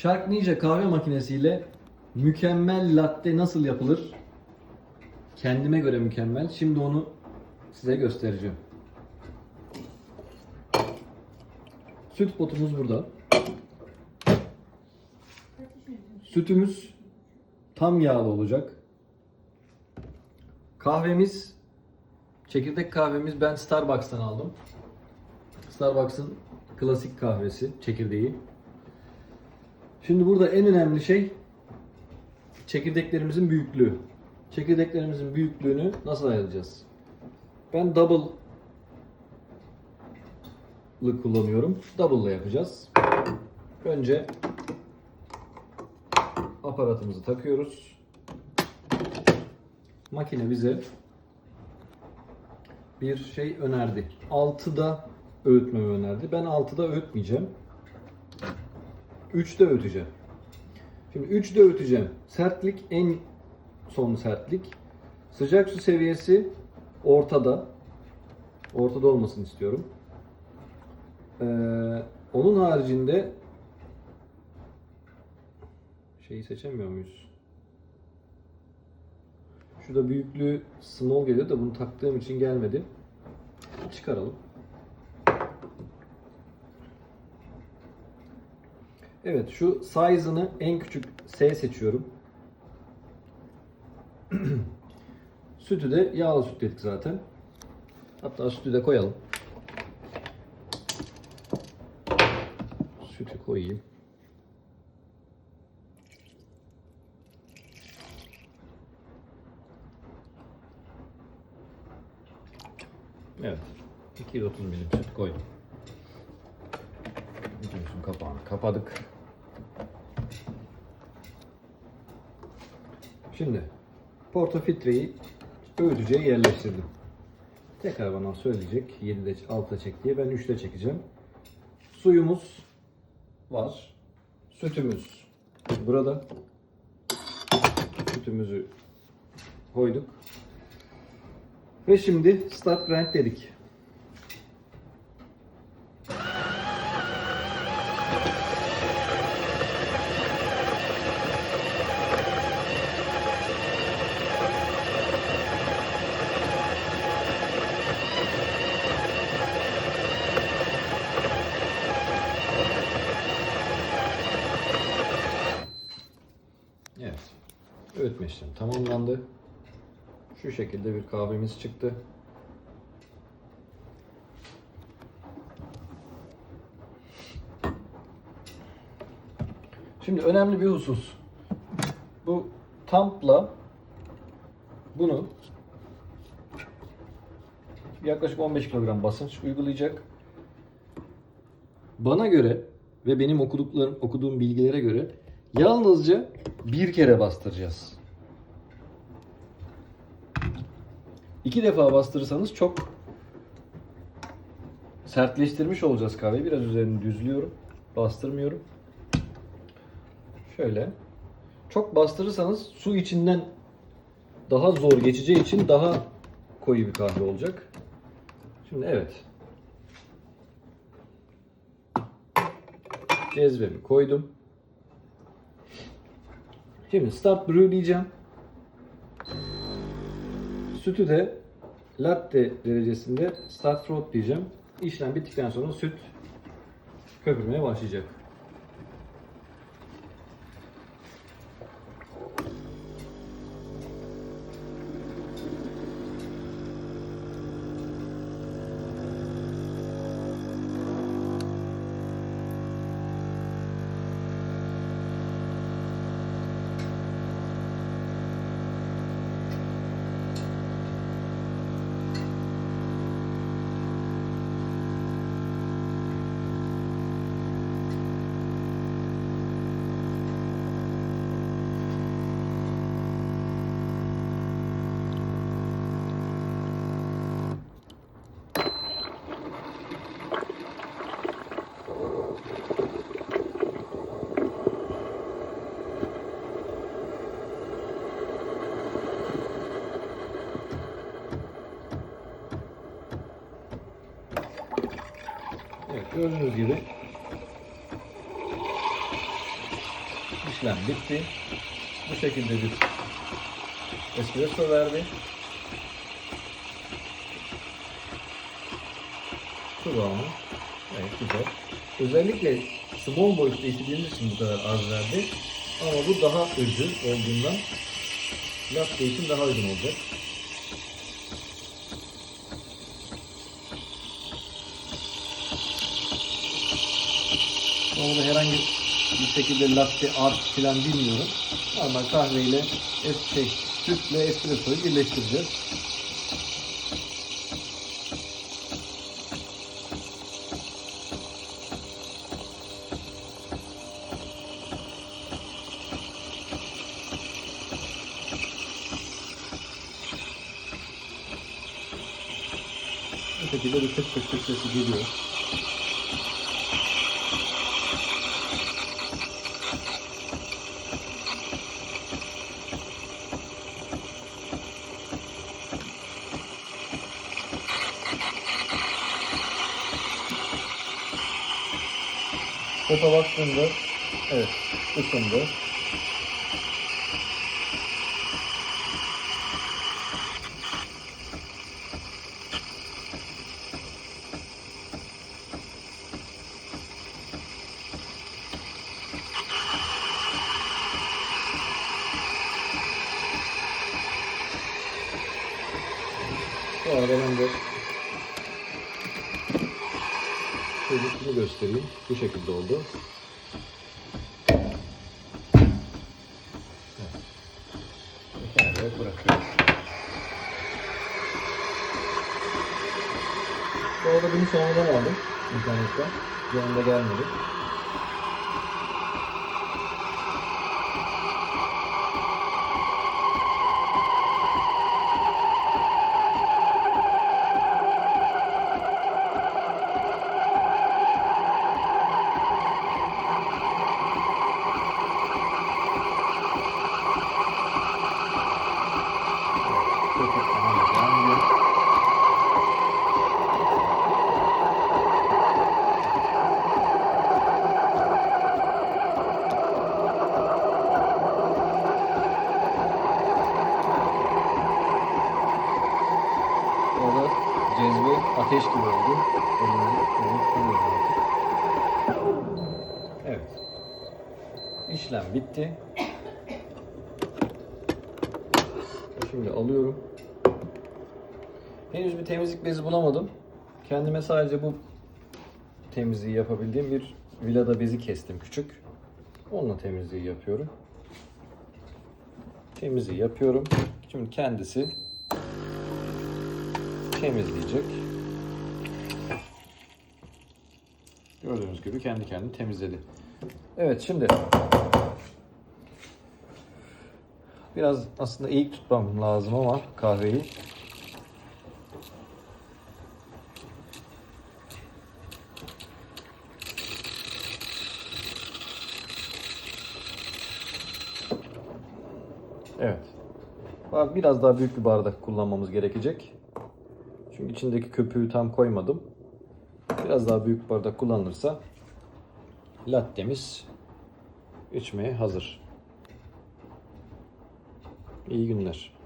Shark Ninja kahve makinesiyle mükemmel latte nasıl yapılır? Kendime göre mükemmel. Şimdi onu size göstereceğim. Süt potumuz burada. Sütümüz tam yağlı olacak. Kahvemiz çekirdek kahvemiz ben Starbucks'tan aldım. Starbucks'ın klasik kahvesi, çekirdeği. Şimdi burada en önemli şey çekirdeklerimizin büyüklüğü. Çekirdeklerimizin büyüklüğünü nasıl ayarlayacağız? Ben double'lı kullanıyorum. Double'la yapacağız. Önce aparatımızı takıyoruz. Makine bize bir şey önerdi. 6'da öğütmemi önerdi. Ben 6'da öğütmeyeceğim. 3'te öğüteceğim. Şimdi 3'te öğüteceğim. Sertlik en son sertlik. Sıcak su seviyesi ortada. Ortada olmasını istiyorum. Ee, onun haricinde şeyi seçemiyor muyuz? Şurada büyüklüğü small geliyor da bunu taktığım için gelmedi. Çıkaralım. Evet şu size'ını en küçük S seçiyorum. sütü de yağlı süt dedik zaten. Hatta sütü de koyalım. Sütü koyayım. Evet. 230 milim süt koydum. Videomuzun kapağını kapadık. Şimdi portafiltreyi öğütücüye yerleştirdim. Tekrar bana söyleyecek 7'de 6'da çek diye ben 3'te çekeceğim. Suyumuz var. Sütümüz burada. Sütümüzü koyduk. Ve şimdi start grind dedik. Öğütme işlemi tamamlandı. Şu şekilde bir kahvemiz çıktı. Şimdi önemli bir husus. Bu tampla bunu yaklaşık 15 kilogram basınç uygulayacak. Bana göre ve benim okuduklarım, okuduğum bilgilere göre yalnızca bir kere bastıracağız. İki defa bastırırsanız çok sertleştirmiş olacağız kahveyi. Biraz üzerini düzlüyorum. Bastırmıyorum. Şöyle. Çok bastırırsanız su içinden daha zor geçeceği için daha koyu bir kahve olacak. Şimdi evet. Cezvemi koydum. Şimdi start brew diyeceğim. Sütü de latte derecesinde start throat diyeceğim. İşlem bittikten sonra süt köpürmeye başlayacak. Evet gördüğünüz gibi işlem bitti. Bu şekilde bir espresso verdi. Kıvamı evet güzel. Özellikle small boyutta istediğimiz için bu kadar az verdi. Ama bu daha özü olduğundan latte için daha uygun olacak. Orada herhangi bir şekilde latte art falan bilmiyorum. Normal kahveyle es şey, sütle espressoyu birleştireceğiz. Bu şekilde bir tık tık tık sesi geliyor. Topa baktığında evet ısındı. Bu arada ben de şöyle göstereyim. Bu şekilde oldu. Evet. Bırakıyoruz. Bu arada bunu sonradan aldım internetten. Yanında gelmedi. Çok çok daha devam ediyor. Orada cezve ateş gibi. Evet. İşlem bitti. Şimdi alıyorum. Henüz bir temizlik bezi bulamadım. Kendime sadece bu temizliği yapabildiğim bir vilada bezi kestim küçük. Onunla temizliği yapıyorum. Temizliği yapıyorum. Şimdi kendisi temizleyecek. Gördüğünüz gibi kendi kendini temizledi. Evet şimdi biraz aslında eğik tutmam lazım ama kahveyi. Evet. Biraz daha büyük bir bardak kullanmamız gerekecek. Çünkü içindeki köpüğü tam koymadım. Biraz daha büyük bardak kullanılırsa lattemiz içmeye hazır. İyi günler.